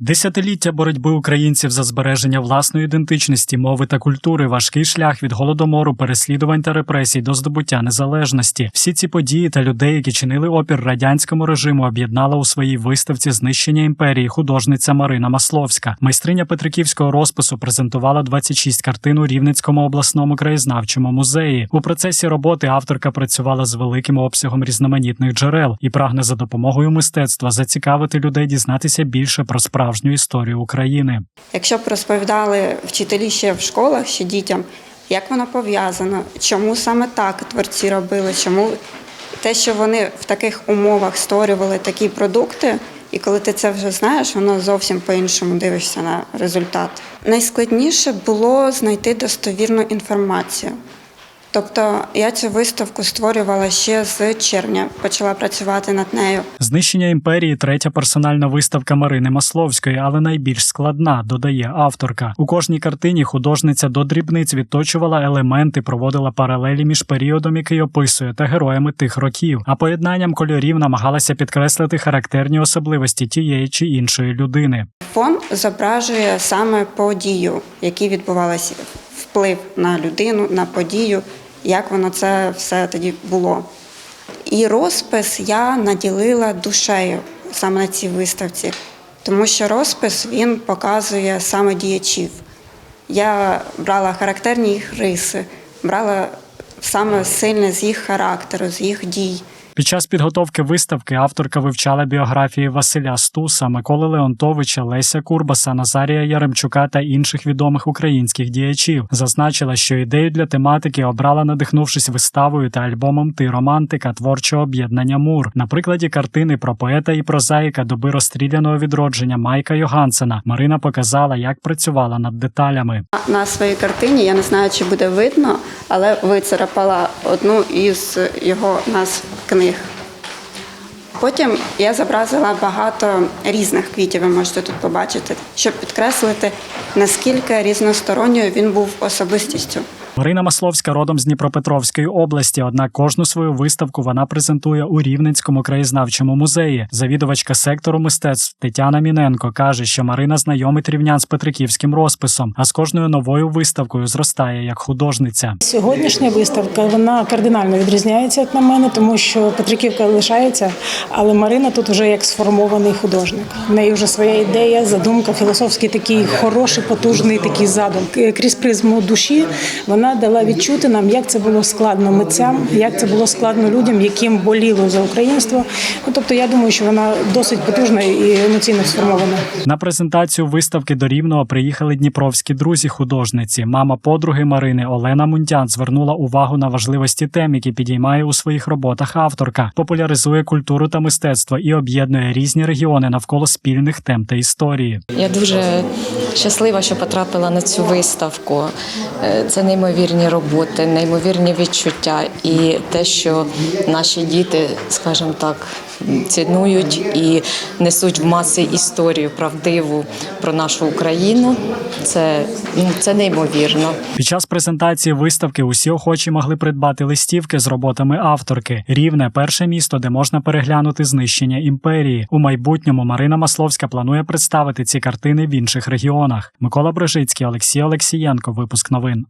Десятиліття боротьби українців за збереження власної ідентичності, мови та культури, важкий шлях від голодомору, переслідувань та репресій до здобуття незалежності. Всі ці події та людей, які чинили опір радянському режиму, об'єднала у своїй виставці знищення імперії художниця Марина Масловська. Майстриня Петриківського розпису презентувала 26 картин у Рівненському обласному краєзнавчому музеї. У процесі роботи авторка працювала з великим обсягом різноманітних джерел і прагне за допомогою мистецтва зацікавити людей дізнатися більше про справжню історію України. Якщо б розповідали вчителі ще в школах, ще дітям, як воно пов'язано, чому саме так творці робили, чому те, що вони в таких умовах створювали такі продукти, і коли ти це вже знаєш, воно зовсім по-іншому дивишся на результат. Найскладніше було знайти достовірну інформацію. Тобто я цю виставку створювала ще з червня, почала працювати над нею. Знищення імперії третя персональна виставка Марини Масловської, але найбільш складна, додає авторка. У кожній картині художниця до дрібниць відточувала елементи, проводила паралелі між періодом, який описує, та героями тих років. А поєднанням кольорів намагалася підкреслити характерні особливості тієї чи іншої людини. Фон зображує саме подію, які відбувалися вплив на людину, на подію, як воно це все тоді було. І розпис я наділила душею саме на цій виставці, тому що розпис він показує саме діячів. Я брала характерні їх риси, брала саме сильне з їх характеру, з їх дій. Під час підготовки виставки авторка вивчала біографії Василя Стуса, Миколи Леонтовича, Леся Курбаса, Назарія Яремчука та інших відомих українських діячів. Зазначила, що ідею для тематики обрала, надихнувшись виставою та альбомом Ти романтика творчого об'єднання Мур. На прикладі картини про поета і прозаїка доби розстріляного відродження Майка Йогансена Марина показала, як працювала над деталями. На своїй картині я не знаю, чи буде видно, але вицарапала одну із його назв книг. Потім я зобразила багато різних квітів, ви можете тут побачити, щоб підкреслити, наскільки різносторонньою він був особистістю. Марина Масловська родом з Дніпропетровської області. Однак кожну свою виставку вона презентує у Рівненському краєзнавчому музеї. Завідувачка сектору мистецтв Тетяна Міненко каже, що Марина знайомить рівнян з Петриківським розписом, а з кожною новою виставкою зростає як художниця. Сьогоднішня виставка вона кардинально відрізняється, як на мене, тому що Петриківка лишається, але Марина тут вже як сформований художник. В неї вже своя ідея, задумка, філософський такий хороший, потужний такий задум. Крізь призму душі вона дала відчути нам, як це було складно митцям, як це було складно людям, яким боліло за українство. Ну, тобто, я думаю, що вона досить потужна і емоційно сформована. На презентацію виставки до Рівного приїхали дніпровські друзі художниці. Мама подруги Марини Олена Мунтян звернула увагу на важливості тем, які підіймає у своїх роботах авторка, популяризує культуру та мистецтво і об'єднує різні регіони навколо спільних тем та історії. Я дуже щаслива, що потрапила на цю виставку. Е, Це неймовірні роботи, неймовірні відчуття, і те, що наші діти, скажімо так, цінують і несуть в маси історію правдиву про нашу Україну. Це, ну, це неймовірно. Під час презентації виставки усі охочі могли придбати листівки з роботами авторки. Рівне перше місто, де можна переглянути знищення імперії. У майбутньому Марина Масловська планує представити ці картини в інших регіонах. Микола Брижицький, Олексій Олексієнко. Випуск новин.